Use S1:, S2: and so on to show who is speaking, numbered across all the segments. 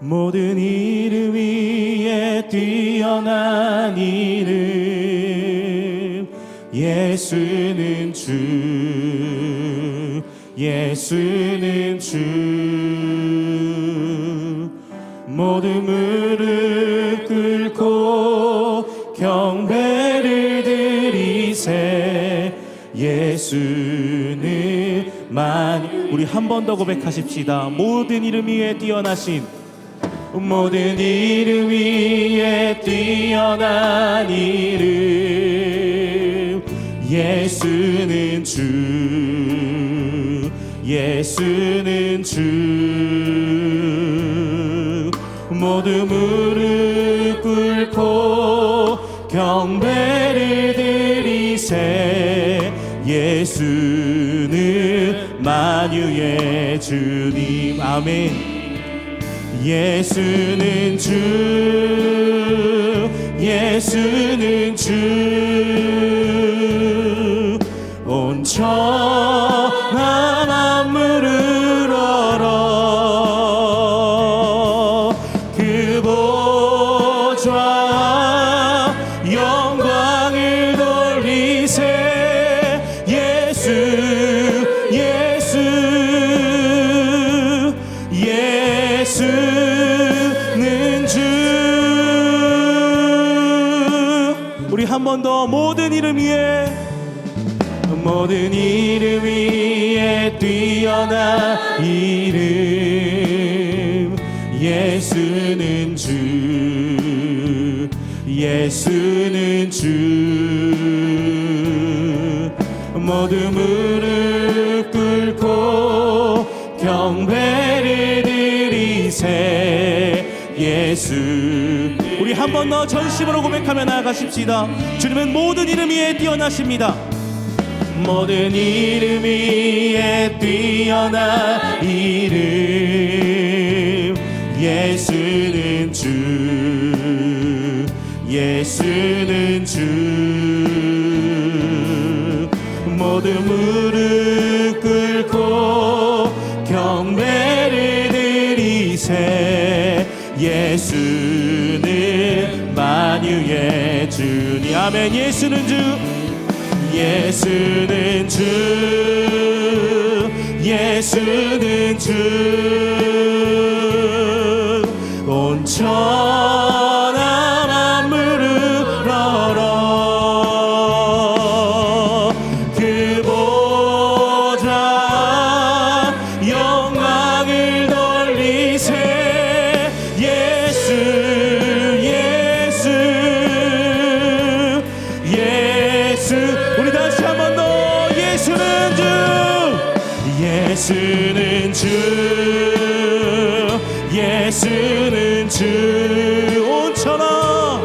S1: 모든 이 예수는 주 모든 무릎 꿇고 경배를 드리세. 예수는 만 우리 한 번 더 고백하십시다. 모든 이름 위에 뛰어나신 모든 이름 위에 뛰어난 이름 예수는 주 예수는 주 모두 무릎 꿇고 경배를 드리세. 예수는 만유의 주님. 아멘. 예수는 주 예수는 주 온 천하 한 번 더 모든 이름 위에 모든 이름 위에 뛰어난 이름. 예수는 주 예수는 주. 모두 무릎 꿇고 경배를 드리세. 예수 우리 한 번 더 전심으로 고백하며 나아가십시다. 주님은 모든 이름 위에 뛰어나십니다. 모든 이름 위에 뛰어난 이름 예수는 주 예수는 주. 모두 무릎 꿇고 경배를 드리세 예수는 만유의 주님. 아멘. 예수는 주 예수는 주 예수는 주 온 천 예수는 주 예수는 주 온 천하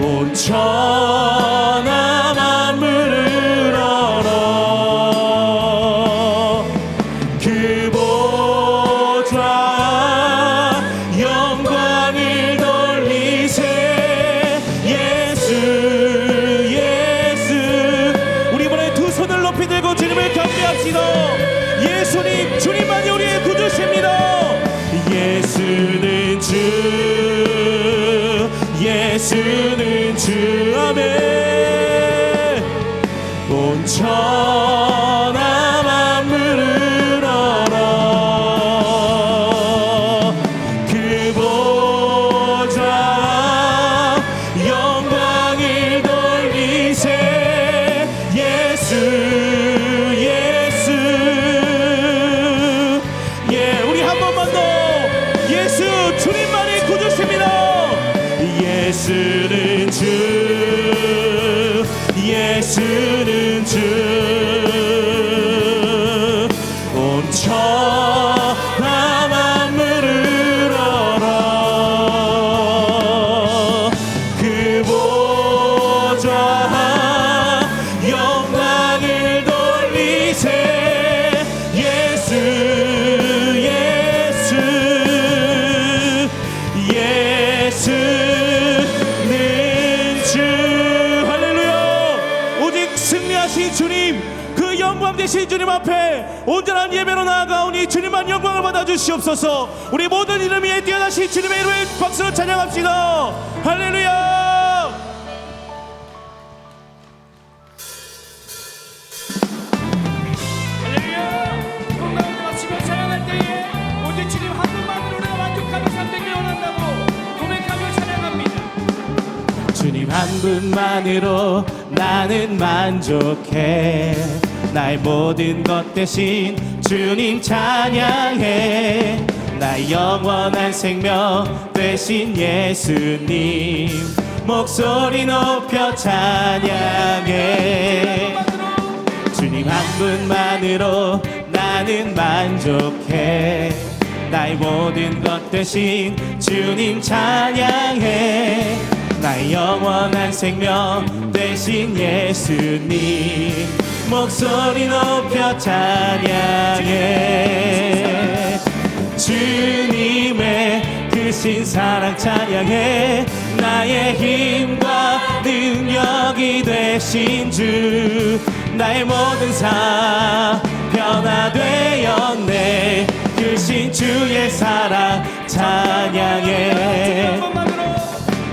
S1: 온 천하 만물을 얼어 그 보좌 영광을 돌리세. 예수 예수. 우리 이번에 두 손을 높이 들고 주님을 경배합시다 예수님 주님만이 우리의 구주십니다. 예수는 주 예수는 주 아멘. 온천 주님만이 구주십니다. 예수는 주 예수 영광 되신 주님 앞에 온전한 예배로 나아가오니 주님만 영광을 받아 주시옵소서. 우리 모든 이름 위에 뛰어나신 주님의 이름을 박수로 찬양합시다. 할렐루야!
S2: 주님 한 분만으로
S1: 나는 만족해. 나의 모든 것 대신 주님 찬양해. 나의 영원한 생명 되신 예수님 목소리 높여 찬양해. 주님 한 분만으로 나는 만족해. 나의 모든 것 대신 주님 찬양해 나의 영원한 생명 되신 예수님. 목소리 높여 찬양해. 주님의 크신 사랑 찬양해. 나의 힘과 능력이 되신 주 나의 모든 삶 변화되었네. 크신 주의 사랑 찬양해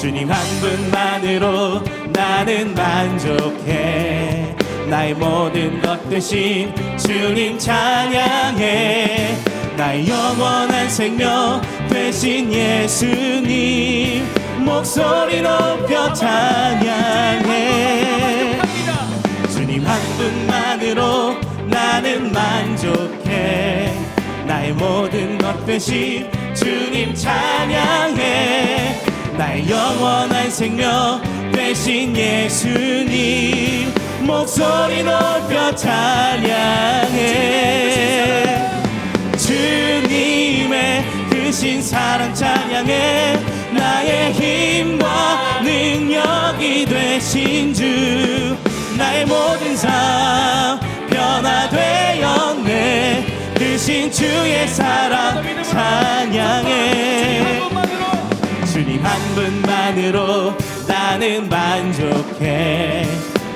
S1: 주님 한 분만으로 나는 만족해. 나의 모든 것 대신 주님 찬양해. 나의 영원한 생명 되신 예수님 목소리 높여 찬양해. 주님 한 분만으로 나는 만족해. 나의 모든 것 대신 주님 찬양해 나의 영원한 생명 되신 예수님. 목소리 높여 찬양해. 주님의 크신 사랑 찬양해. 나의 힘과 능력이 되신 주. 나의 모든 삶 변화되었네. 크신 주의 사랑 찬양해 주님 한 분만으로 나는 만족해.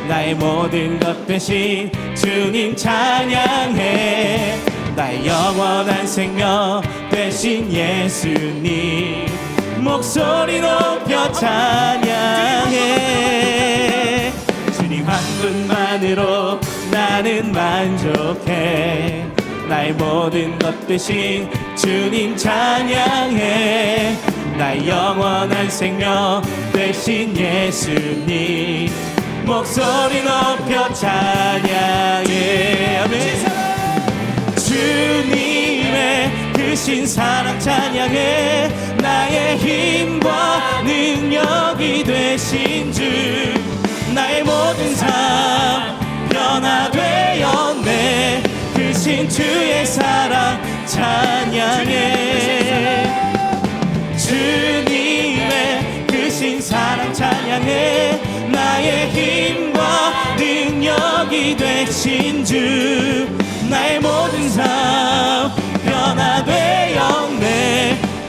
S1: 나의 모든 것 대신 주님 찬양해. 나의 영원한 생명 되신 예수님 목소리 높여 찬양해. 주님 한 분만으로 나는 만족해. 나의 모든 것 대신 주님 찬양해 나의 영원한 생명 되신 예수님. 목소리 높여 찬양해. 아멘. 주님의 크신 사랑 찬양해. 나의 힘과 능력이 되신 주. 나의 모든 삶 변화되었네. 크신 주의 사랑 찬양해 능력이 되신 주 나의 모든 삶 변화되었네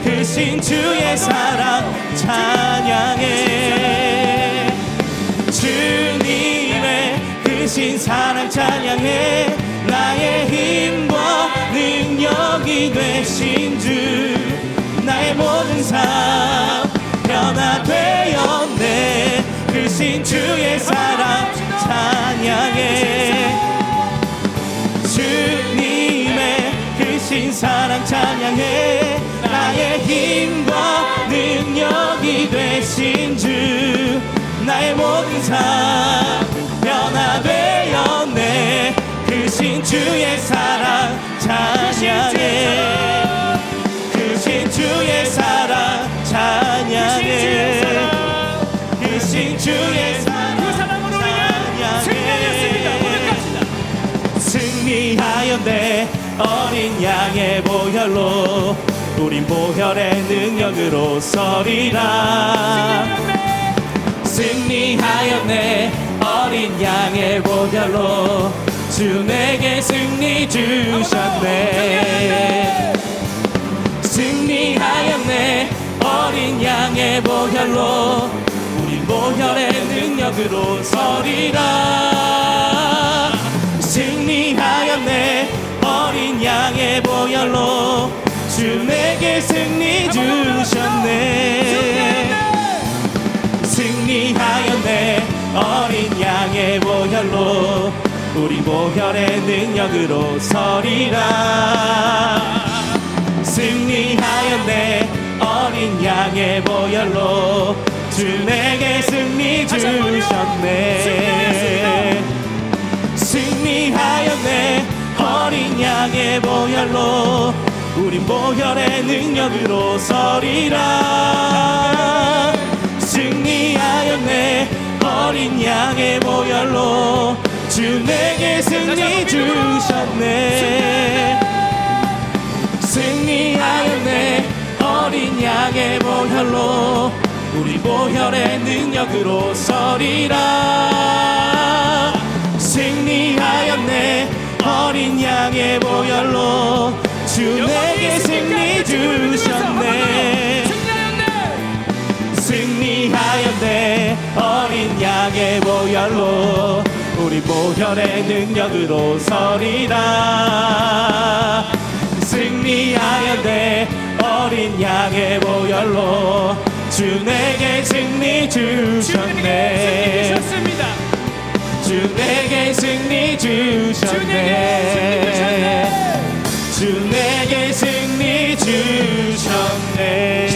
S1: 크신 주의 사랑 찬양해. 주님의 크신 사랑 찬양해. 나의 힘과 능력이 되신 주 나의 모든 삶 변화되었네 크신 주의 사랑 크신 사랑 찬양해. 나의 힘과 능력이 되신 주. 나의 모든 삶 변화되었네. 크신 주의 사랑 찬양해. 크신 주의 사랑 찬양해. 크신 주의
S2: 그
S1: 사랑
S2: 사랑으로 승리하였습니다. 고백합시다.
S1: 승리하였네 어린 양의 보혈로 우린 보혈의 능력으로 서리라. 승리하였네. 어린 양의 보혈로 주 내게 승리 주셨네. 승리하였네. 어린 양의 보혈로 우린 보혈의 능력으로 서리라 향해 보혈로 주 내게 승리 주셨네. 승리하였네. 어린 양의 보혈로 우리 보혈의 능력으로 서리라. 승리하였네. 어린 양의 보혈로 주 내게 승리. 주셨네. 승리하였네 어린 양의 보혈로 우린 보혈의 능력으로 서리라. 승리하였네 어린 양의 보혈로. 주 내게 승리 주셨네. 승리하였네 어린 양의 보혈로 우리 보혈의 능력으로 서리라 어린 양의 보혈로 주 내게 승리 주셨네.
S2: 승리하였네.
S1: 어린 양의 보혈로 우리 보혈의 능력으로 서리라. 승리하였네. 어린 양의 보혈로 주 내게 승리 주셨네
S2: 주
S1: 내게 승리 주셨네. 주 내게 승리 주셨네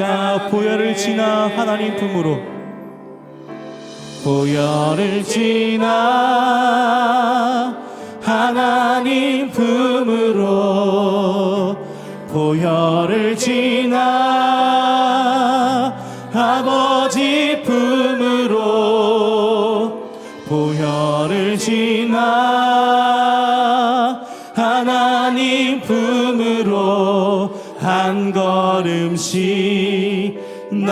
S1: 가 보혈을 지나 하나님 품으로. 보혈을 지나 하나님 품으로. 보혈을 지나 아버지 품으로. 보혈을 지나 한 걸음씩 나가네.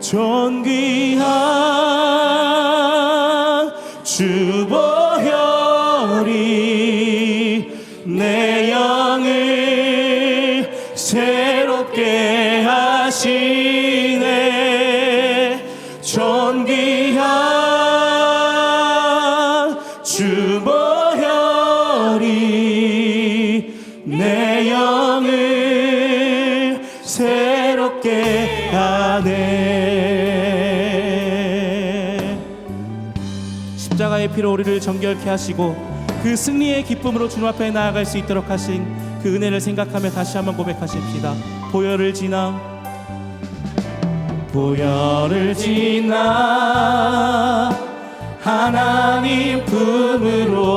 S1: 존귀 새롭게 하네. 십자가의 피로 우리를 정결케 하시고 그 승리의 기쁨으로 주님 앞에 나아갈 수 있도록 하신 그 은혜를 생각하며 다시 한번 고백하십시다. 보혈을 지나. 보혈을 지나. 하나님 품으로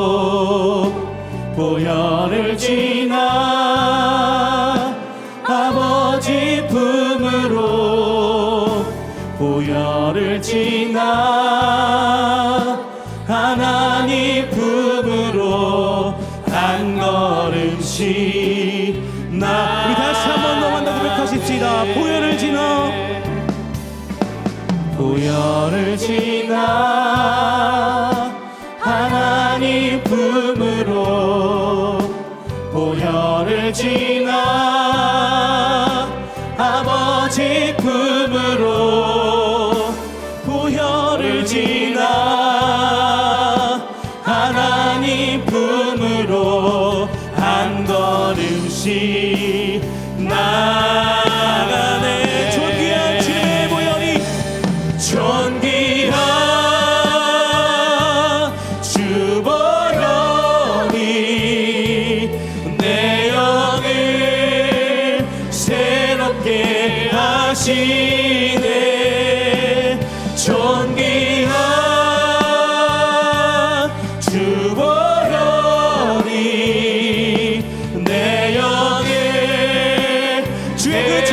S1: 보혈을 지나 품으로 보혈을 지나 하나님 품으로 한 걸음씩 나 우리 다시 한번 너만 더 고백하십시다. 보혈을 지나. 보혈을 지나 품으로 한 걸음씩 영